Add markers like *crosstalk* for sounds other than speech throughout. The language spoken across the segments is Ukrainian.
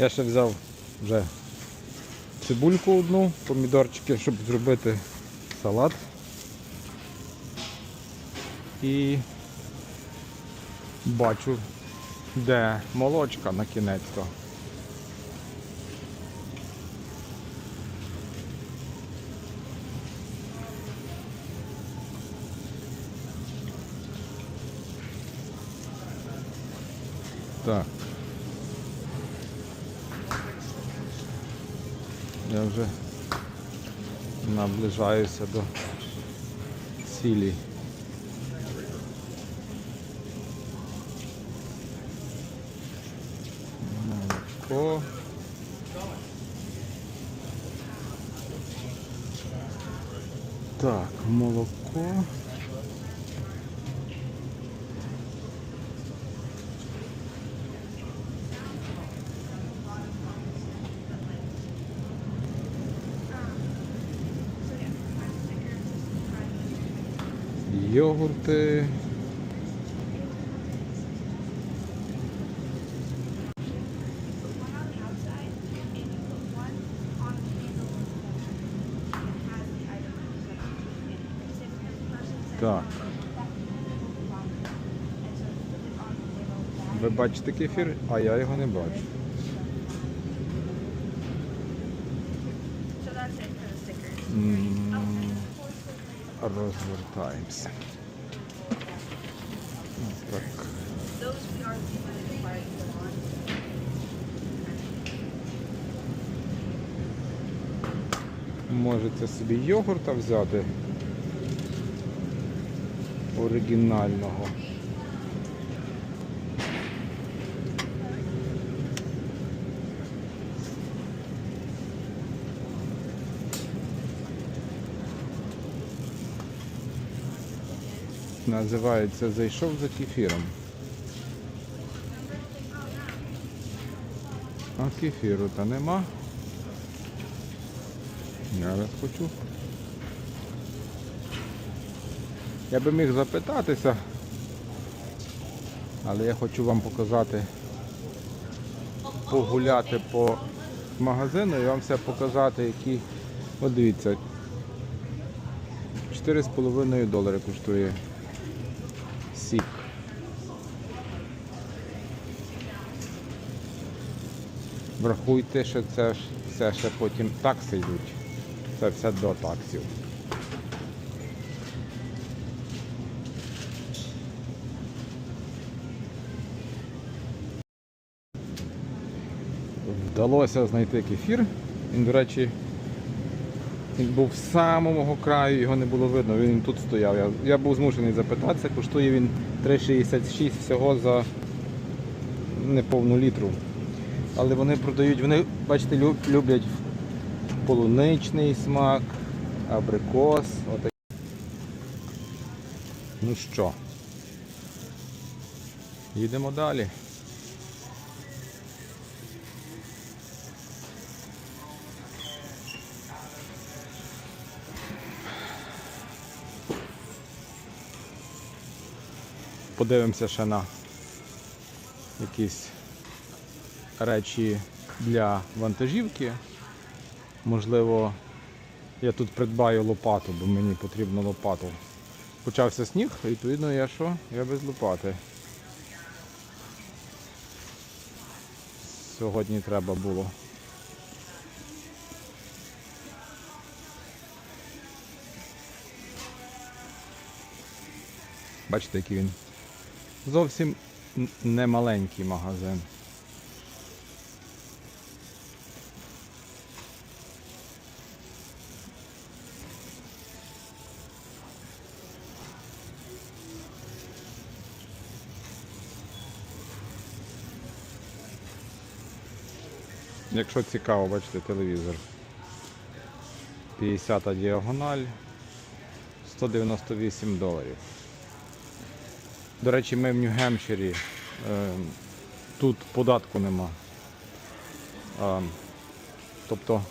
Я ще взяв вже цибульку одну, помідорчики, щоб зробити салат. І бачу, де молочка на кінець-то. Так. Я вже наближаюся до цілі. Молоко. Так, молоко. Йогурти. Так. Ви бачите кефір, а я його не бачу. So Розвертаємося. Так. Можете собі йогурта взяти оригінального. Називається Зайшов за кефіром. А кефіру та нема. Я раз хочу. Я би міг запитатися, але я хочу вам показати, погуляти по магазину і вам все показати, які. От дивіться. 4,5 долари коштує сік. Врахуйте, що це ж все ще потім такси йдуть. Це все до таксів. Вдалося знайти кефір. Він, до речі, він був з самого краю, його не було видно, він тут стояв. Я, я був змушений запитатися, коштує він 3,66 всього за неповну літру. Але вони продають, вони, бачите, люблять полуничний смак, абрикос. Отак. Ну що, їдемо далі. Подивимося ще на якісь речі для вантажівки. Можливо, я тут придбаю лопату, бо мені потрібна лопату. Почався сніг, відповідно, я що? Я без лопати. Сьогодні треба було. Бачите, який він. Зовсім не маленький магазин. Якщо цікаво, бачите телевізор. 50 діагональ, 198 доларів. До речі, ми в Нью-Гемпширі. Е, тут податку нема. Е, тобто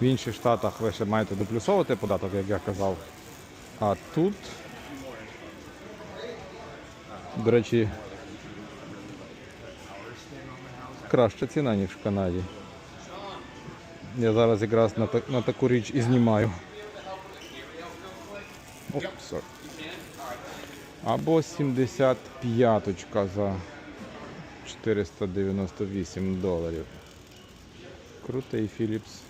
в інших штатах ви ще маєте доплюсовувати податок, як я казав. А тут, до речі, краща ціна, ніж в Канаді. Я зараз якраз на, та- на таку річ і знімаю. Sorry. Або 75 за 498 доларів. Крутий Philips.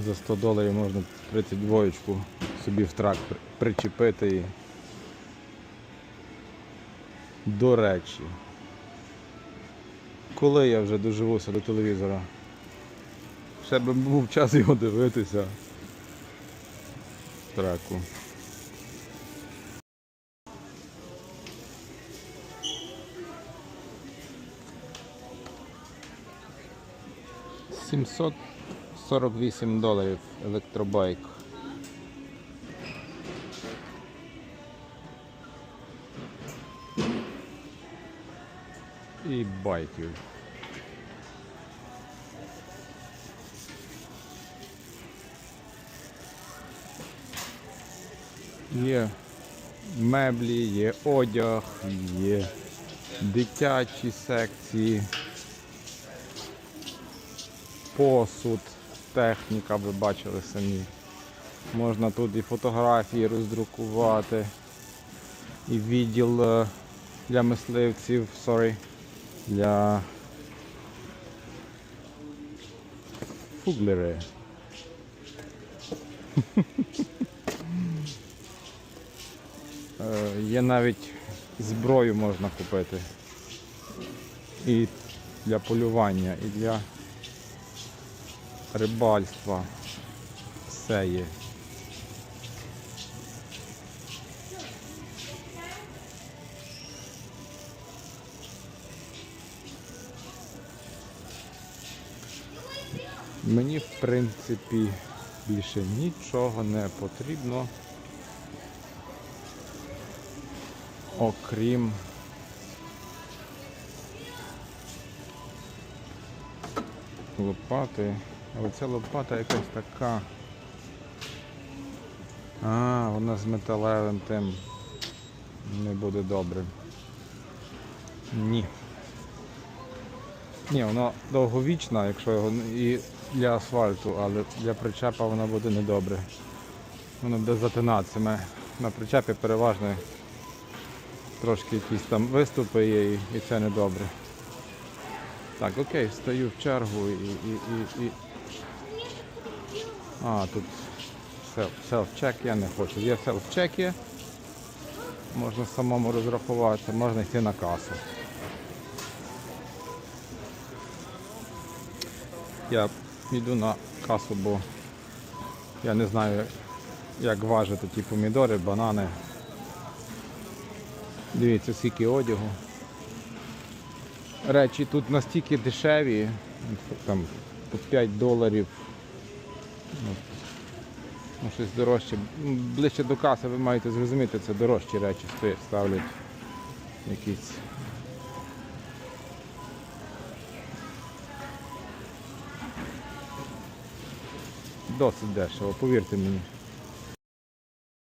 За 100 доларів можна 32 собі в трак причепити і. До речі, коли я вже доживуся до телевізора, ще би був час його дивитися. в Траку. Сімсот 48 доларів електробайк. І байків. Є меблі, є одяг, є дитячі секції посуд, техніка, ви бачили самі. Можна тут і фотографії роздрукувати, і відділ е, для мисливців, sorry, для фуглери. *laughs* Е, Є навіть зброю можна купити. І для полювання, і для рибальства. Все є. Мені, в принципі, більше нічого не потрібно. Окрім лопати. Але ця лопата якась така. А, вона з металевим тим. Не буде добре. Ні. Ні, вона довговічна, якщо його і для асфальту, але для причепа вона буде недобре. Вона буде затинатися. Ми На причепі переважно трошки якісь там виступи є і, і це недобре. Так, окей, стою в чергу і. і, і, і... А, тут селф- селф-чек я не хочу. Є селф-чек є. Можна самому розрахувати, можна йти на касу. Я йду на касу, бо я не знаю, як важити ті помідори, банани. Дивіться, скільки одягу. Речі тут настільки дешеві, там по 5 доларів. Ну, ну, щось дорожче. Ближче до каси ви маєте зрозуміти, це дорожчі речі ставлять якісь. Досить дешево, повірте мені.